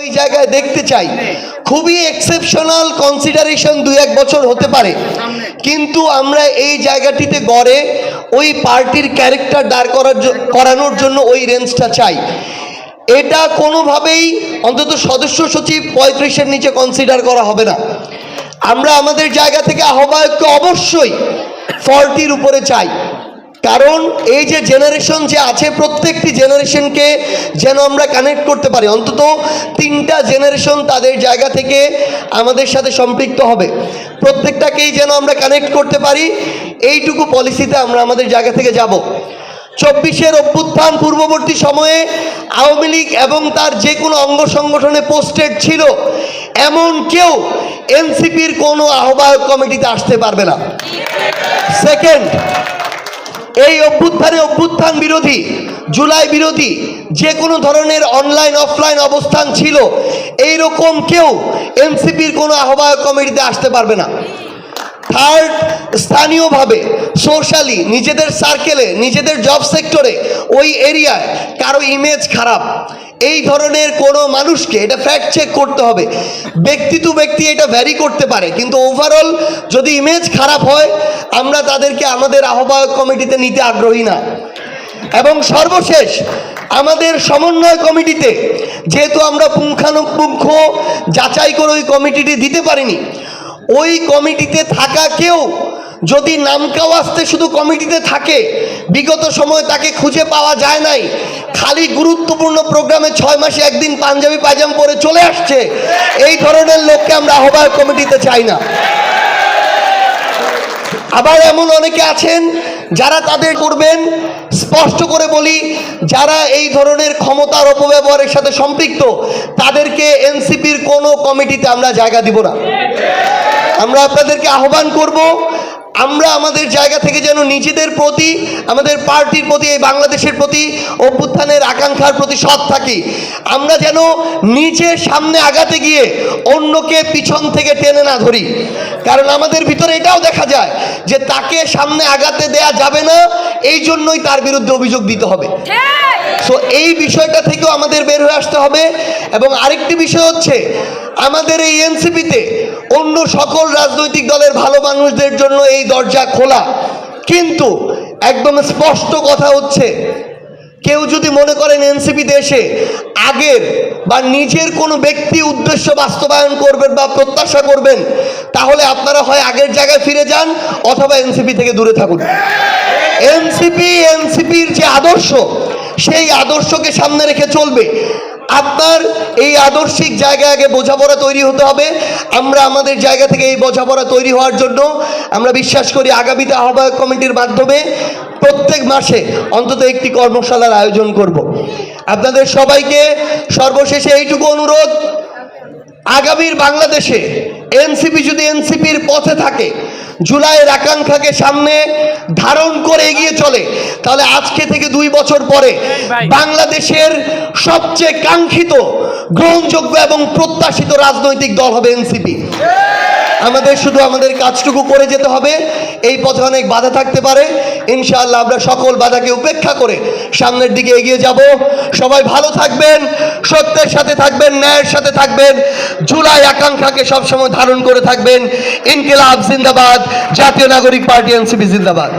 ওই জায়গায় দেখতে চাই। খুবই এক্সেপশনাল কনসিডারেশন দুই এক বছর হতে পারে। কিন্তু আমরা এই জায়গাটিতে গড়ে ওই পার্টির ক্যারেক্টার দাঁড় করার করানোর জন্য ওই রেঞ্জটা চাই। এটা কোনোভাবেই অন্তত সদস্য সচিব পঁয়ত্রিশের নিচে কনসিডার করা হবে না। আমরা আমাদের জায়গা থেকে আহ্বায়ককে অবশ্যই ফর্টির উপরে চাই। কারণ এই যে জেনারেশন যে আছে, প্রত্যেকটি জেনারেশনকে যেন আমরা কানেক্ট করতে পারি। অন্তত তিনটা জেনারেশন তাদের জায়গা থেকে আমাদের সাথে সম্পৃক্ত হবে। প্রত্যেকটাকেই যেন আমরা কানেক্ট করতে পারি, এইটুকু পলিসিতে আমরা আমাদের জায়গা থেকে যাব। চব্বিশের অভ্যুত্থান পূর্ববর্তী সময়ে আওয়ামী লীগ এবং তার যে কোনো অঙ্গ সংগঠনে পোস্টেড ছিল। এমন কেউ এনসিপির কোনো আহ্বায়ক কমিটিতে আসতে পারবে না। সেকেন্ড এই অভ্যুত্থানে অভ্যুত্থান বিরোধী, জুলাই বিরোধী যে কোনো ধরনের অনলাইন অফলাইন অবস্থান ছিল এই রকম কেউ এনসিপির কোনো আহ্বায়ক কমিটিতে আসতে পারবে না। থার্ড স্থানীয়ভাবে সোশ্যালি নিজেদের সার্কেলে নিজেদের জব সেক্টরে ওই এরিয়ায় কারও ইমেজ খারাপ। এই ধরনের কোনো মানুষকে এটা ফ্যাক্ট চেক করতে হবে। ব্যক্তি টু ব্যক্তি এটা ভ্যারি করতে পারে, কিন্তু ওভারঅল যদি ইমেজ খারাপ হয় আমরা তাদেরকে আমাদের আহ্বায়ক কমিটিতে নিতে আগ্রহী না। এবং সর্বশেষ, আমাদের সমন্বয় কমিটিতে, যেহেতু আমরা পুঙ্খানুপুঙ্খ যাচাই করে ওই কমিটিটি দিতে পারিনি, ওই কমিটিতে থাকা কেউ যদি নামকাও আসতে শুধু কমিটিতে থাকে, বিগত সময় তাকে খুঁজে পাওয়া যায় নাই। খালি গুরুত্বপূর্ণ প্রোগ্রামে ছয় মাসে একদিন পাঞ্জাবি পাজাম পরে চলে আসছে। এই ধরনের লোককে আমরা আহ্বায়ক কমিটিতে চাই না। আবার এমন অনেকে আছেন যারা তাদের করবেন স্পষ্ট করে বলি, যারা এই ধরনের ক্ষমতার অপব্যবহারের সাথে সম্পৃক্ত, তাদেরকে এনসিপির কোনো কমিটিতে আমরা জায়গা দিব না। আমরা আপনাদেরকে আহ্বান করব আমরা আমাদের জায়গা থেকে যেন নিজেদের প্রতি, আমাদের পার্টির প্রতি, এই বাংলাদেশের প্রতি অভ্যুত্থানের আকাঙ্ক্ষার প্রতি সৎ থাকি। আমরা যেন নিজে সামনে আগাতে গিয়ে অন্যকে পিছন থেকে টেনে না ধরি। কারণ আমাদের ভিতরে এটাও দেখা যায় যে তাকে সামনে আগাতে দেয়া যাবে না, এই জন্যই তার বিরুদ্ধে অভিযোগ দিতে হবে। সো এই বিষয়টা থেকেও আমাদের বের হয়ে আসতে হবে। এবং আরেকটি বিষয় হচ্ছে, আমাদের এই এনসিপিতে অন্য সকল রাজনৈতিক দলের ভালো মানুষদের জন্য এই দরজা খোলা। কিন্তু একদম স্পষ্ট কথা হচ্ছে, কেউ যদি মনে করেন এনসিপি দেশে আগের বা নিজের কোনো ব্যক্তি উদ্দেশ্য বাস্তবায়ন করবেন বা প্রত্যাশা করবেন, তাহলে আপনারা হয় আগের জায়গায় ফিরে যান অথবা এনসিপি থেকে দূরে থাকুন। এনসিপি, এনসিপির যে আদর্শ সেই আদর্শকে সামনে রেখে চলবে। আপনার এই আদর্শিক জায়গায় আগে বোঝাপড়া তৈরি হতে হবে। আমরা আমাদের জায়গা থেকে এই বোঝাপড়া তৈরি হওয়ার জন্য আমরা বিশ্বাস করি আগামীতে আহ্বায়ক কমিটির মাধ্যমে প্রত্যেক মাসে অন্তত একটি কর্মশালার আয়োজন করব। আপনাদের সবাইকে সর্বশেষে এইটুকু অনুরোধ। আগামীর বাংলাদেশে এনসিপি যদি এনসিপির পথে থাকে জুলাইয়ের আকাঙ্ক্ষাকে সামনে ধারণ করে এগিয়ে চলে। তাহলে আজকে থেকে দুই বছর পরে বাংলাদেশের সবচেয়ে কাঙ্ক্ষিত গ্রহণযোগ্য এবং প্রত্যাশিত রাজনৈতিক দল হবে এনসিপি। আমাদের শুধু আমাদের কাজটুকু করে যেতে হবে। এই পথে অনেক বাধা থাকতে পারে। ইনশাআল্লাহ আমরা সকল বাধাকে উপেক্ষা করে সামনের দিকে এগিয়ে যাব। সবাই ভালো থাকবেন, সত্যের সাথে থাকবেন, ন্যায়ের সাথে থাকবেন। জুলাই আকাঙ্ক্ষাকে সবসময় ধারণ করে থাকবেন। ইনকিলাব জিন্দাবাদ, জাতীয় নাগরিক পার্টি এনসিপি জিন্দাবাদ।